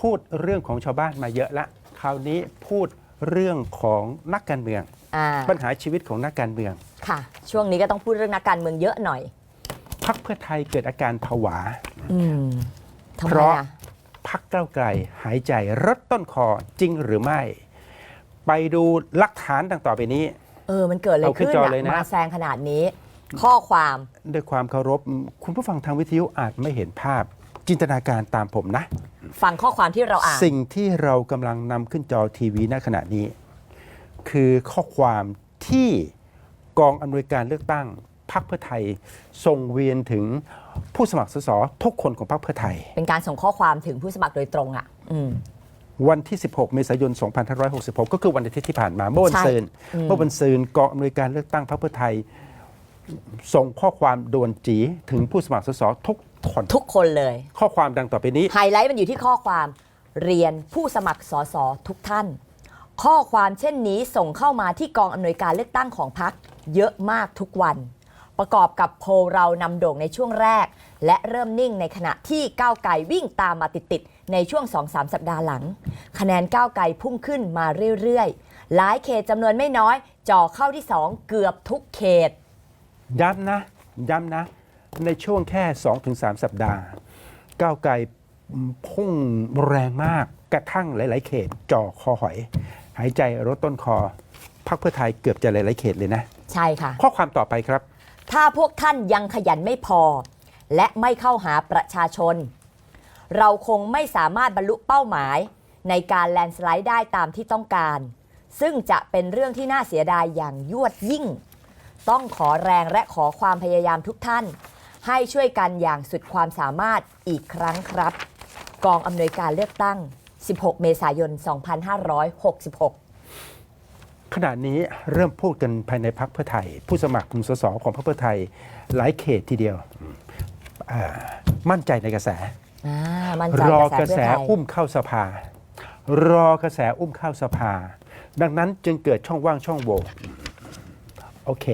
พูดเรื่องของชาวบ้านมาเยอะละ คราวนี้พูดเรื่องของนักการเมือง อ่าปัญหาชีวิตของนักการเมืองค่ะ ช่วงนี้ก็ต้องพูดเรื่องนักการเมืองเยอะหน่อย พักเพื่อไทยเกิดอาการผวา อืมทำเพไมราะอะพักเก้าวไกลหายใจรถต้นคอจริงหรือไม่ ไปดูหลักฐานดังต่อไปนี้ เออมันเกิดอะไรเอาขึ้นขึ้นจออะเลยนะมาแซงขนาดนี้ ข้อความ ด้วยความเคารพ คุณผู้ฟังทางวิทยุอาจไม่เห็นภาพ จินตนาการตามผมนะ ฟังข้อความที่เราอ่าน สิ่งที่เรากำลังนำขึ้นจอทีวีณขณะนี้ คือข้อความที่กองอำนวยการเลือกตั้งพรรคเพื่อไทยส่งเวียนถึงผู้สมัครสสทุกคนของพรรคเพื่อไทย เป็นการส่งข้อความถึงผู้สมัครโดยตรงอะ อืม วันที่ 16 เมษายน 2566 ก็คือวันอาทิตย์ที่ผ่านมาเมื่อวันใช่ซืนเมื่อวันซืนกองอำนวยการเลือกตั้งพรรคเพื่อไทย ส่งข้อความด่วนจีถึงผู้สมัครสสทุก คน ทุกคนเลย ข้อความดังต่อไปนี้ ไฮไลท์มันอยู่ที่ข้อความเรียนผู้สมัครสสทุกท่าน ข้อความเช่นนี้ส่งเข้ามาที่กองอำนวยการเลือกตั้งของพักเยอะมากทุกวัน ประกอบกับโพลเรานำโด่งในช่วงแรก และเริ่มนิ่งในขณะที่ก้าวไกลวิ่งตามมาติดๆในช่วง 2-3 สัปดาห์หลัง คะแนนก้าวไกลพุ่งขึ้นมาเรื่อยๆ หลายเขตจำนวนไม่น้อย จ่อเข้าที่ 2 เกือบทุกเขต ย้ำนะ ย้ำนะ ในช่วงแค่ 2-3 สัปดาห์ ก้าวไกลพุ่งแรงมากกระทั่งหลาย ๆ เขตจ่อคอหอย หายใจรถต้นคอพรรคเพื่อไทยเกือบจะหลาย ๆ เขตเลยนะ ใช่ค่ะ ข้อความต่อไปครับ ถ้าพวกท่านยังขยันไม่พอ และไม่เข้าหาประชาชน เราคงไม่สามารถบรรลุเป้าหมาย ในการแลนด์สไลด์ได้ตามที่ต้องการ ซึ่งจะเป็นเรื่องที่น่าเสียดายอย่างยวดยิ่ง ต้องขอแรงและขอความพยายามทุกท่าน ให้ช่วยกันอย่างสุดความสามารถอีกครั้งครับ กองอำนวยการเลือกตั้ง 16 เมษายน 2566ขณะนี้เริ่มพูดกันภายในพักเพื่อไทย ผู้สมัครสสของพรรคเพื่อไทยหลายเขตทีเดียวอ่ามั่นใจในกระแสอ่ามั่นใจรอกกระระแสแสเพื่อไทยอุ้มเข้าสภา รอกระแสอุ้มเข้าสภา ดังนั้นจึงเกิดช่องว่างช่องโหว่โอเค